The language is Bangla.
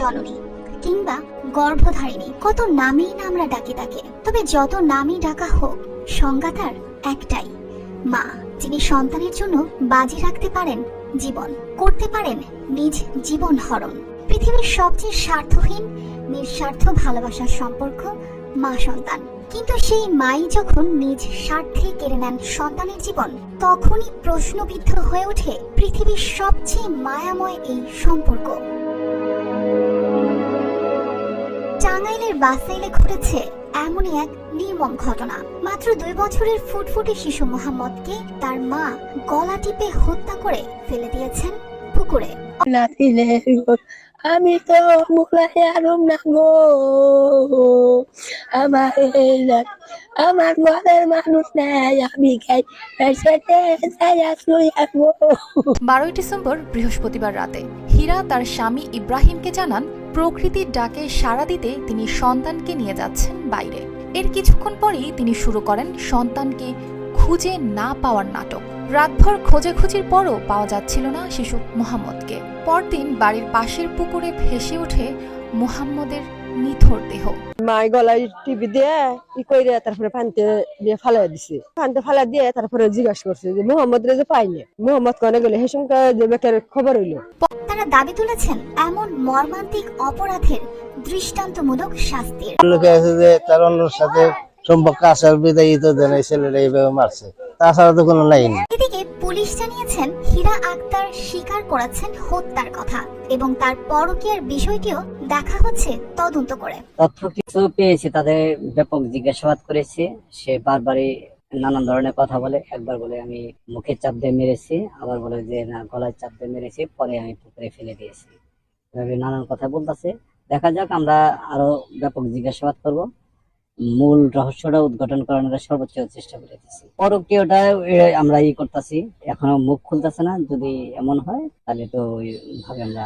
জননী কিংবা গর্ভধারিণী, কত নামেই না আমরা ডাকি তাকে, তবে যত নামই ডাকা হোক, সংজ্ঞা তার একটাই। মা, যিনি সন্তানের জন্য বাজি রাখতে পারেন জীবন, করতে পারেন নিজ জীবন হরণ। পৃথিবীর সবচেয়ে স্বার্থহীন, নিঃস্বার্থ ভালোবাসার সম্পর্ক মা সন্তান। কিন্তু সেই মাই যখন নিজ স্বার্থে কেড়ে নেন সন্তানের জীবন, তখনই প্রশ্নবিদ্ধ হয়ে ওঠে পৃথিবীর সবচেয়ে মায়াময় এই সম্পর্ক। টাঙ্গাইলের বাসাইলে ঘটেছে এমনই এক নির্মম ঘটনা। মাত্র দুই বছরের ফুটফুটে শিশু মোহাম্মদকে তার মা গলা টিপে হত্যা করে ফেলে দিয়েছেন নাতিলে আমি তো মুখে আরম না গো। আমার আমার ঘরের মানুষ নাই আমি খাই বারোই ডিসেম্বর বৃহস্পতিবার রাতে হীরা তার স্বামী ইব্রাহিমকে জানান প্রকৃতির ডাকে সাড়া দিতে তিনি সন্তানকে নিয়ে যাচ্ছেন বাইরে। এর কিছুক্ষণ পরেই তিনি শুরু করেন সন্তানকে খুঁজে না পাওয়ার নাটক। রাতভর খোঁজাখুঁজির পরও পাওয়া যাচ্ছিল না শিশু মোহাম্মদকে। পরদিন বাড়ির পাশের পুকুরে ভেসে ওঠে মোহাম্মদের নিথর দেহ। মাই গলায় টিভি দিয়ে ই কইরে তারপরে পানিতে দিয়ে ফালাই দিছে। পানিতে ফালাই দিয়ে তারপরে জিজ্ঞাসা করছে যে মোহাম্মদ রে যে পাইনি মোহাম্মদ কনে গেলে সঙ্গে যে বেকার খবর হইল। তারা দাবি তুলেছেন এমন মর্মান্তিক অপরাধের দৃষ্টান্তমূলক শাস্তির। লোকে আছে যে তার অন্যর সাথে সম্পর্ক আসার বিদায়ী তো দেন এই ছেলেরা এইভাবে মারছে। তাছাড়া তো কোনো লাইন এদিকে পুলিশ জানিয়েছেন হীরা আক্তার স্বীকার করেছেন হত্যার কথা এবং তার পরকীয়ার বিষয়টিও দেখা হচ্ছে তদন্ত করে। তথ্য কিছু পেয়েছি তাদের ব্যাপক জিজ্ঞাসাবাদ করেছি। সে বারবারই নানান ধরনের কথা বলে। একবার বলে আমি মুখে চাপ দিয়ে মেরেছি। আবার বলে যে না গলায় চাপ দিয়ে মেরেছি পরে আমি পুকুরে ফেলে দিয়েছি। এভাবে নানান কথা বলতেছে। দেখা যাক আমরা আরও ব্যাপক জিজ্ঞাসাবাদ করব। মূল রহস্যটা উদ্ঘাটন করানোর সর্বোচ্চ চেষ্টা করেছি পরকীয়টা ওটা আমরা ই করতেছি। এখনও মুখ খুলতেছে না। যদি এমন হয়, তাহলে তো ওইভাবে আমরা